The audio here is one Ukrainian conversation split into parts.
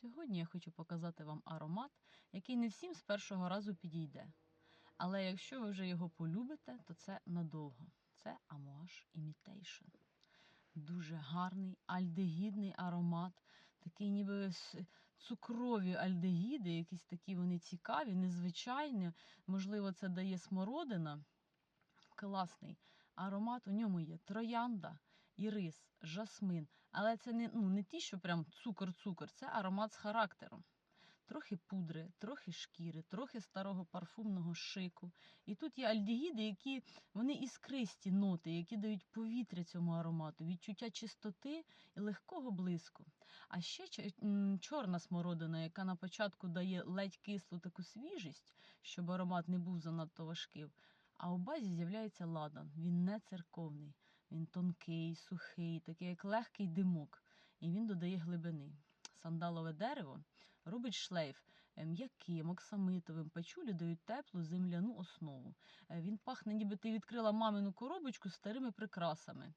Сьогодні я хочу показати вам аромат, який не всім з першого разу підійде. Але якщо ви вже його полюбите, то це надовго. Це Amouage Imitation. Дуже гарний альдегідний аромат, такий ніби цукрові альдегіди, якісь такі вони цікаві, незвичайні. Можливо, це дає смородина. Класний аромат. У ньому є троянда, ірис, жасмин. Але це не, ну, не ті, що прям цукор-цукор, це аромат з характером. Трохи пудри, трохи шкіри, трохи старого парфумного шику. І тут є альдегіди, які вони іскристі ноти, які дають повітря цьому аромату, відчуття чистоти і легкого блиску. А ще чорна смородина, яка на початку дає ледь кислу таку свіжість, щоб аромат не був занадто важким. А у базі з'являється ладан. Він не церковний, він тонкий, сухий, такий як легкий димок, і він додає глибини. Сандалове дерево робить шлейф е, м'яким, оксамитовим, печулі дають теплу земляну основу. Е, Він пахне, ніби ти відкрила мамину коробочку з старими прикрасами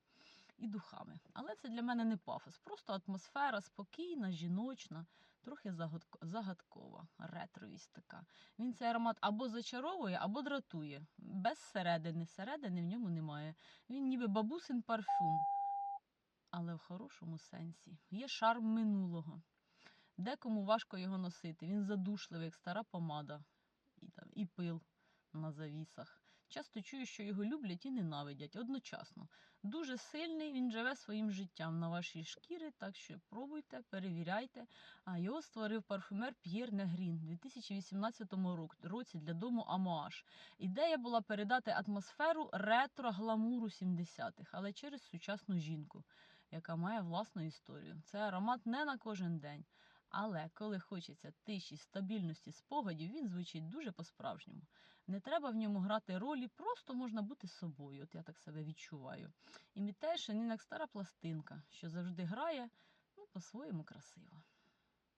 і духами. Але це для мене не пафос, просто атмосфера спокійна, жіночна, трохи загадкова, ретровість така. Він цей аромат або зачаровує, або дратує. Без середини. Середини в ньому немає. Він ніби бабусин парфюм, але в хорошому сенсі. Є шарм минулого. Декому важко його носити. Він задушливий, як стара помада, і, там, і пил на завісах. Часто чую, що його люблять і ненавидять одночасно. Дуже сильний, він живе своїм життям на вашій шкірі, так що пробуйте, перевіряйте. А його створив парфюмер П'єр Негрін у 2018 році для дому Амоаш. Ідея була передати атмосферу ретро-гламуру 70-х, але через сучасну жінку, яка має власну історію. Це аромат не на кожен день. Але коли хочеться тиші, стабільності спогадів, він звучить дуже по-справжньому. Не треба в ньому грати ролі, просто можна бути собою. От я так себе відчуваю. Imitation, він як стара пластинка, що завжди грає ну, по-своєму красиво.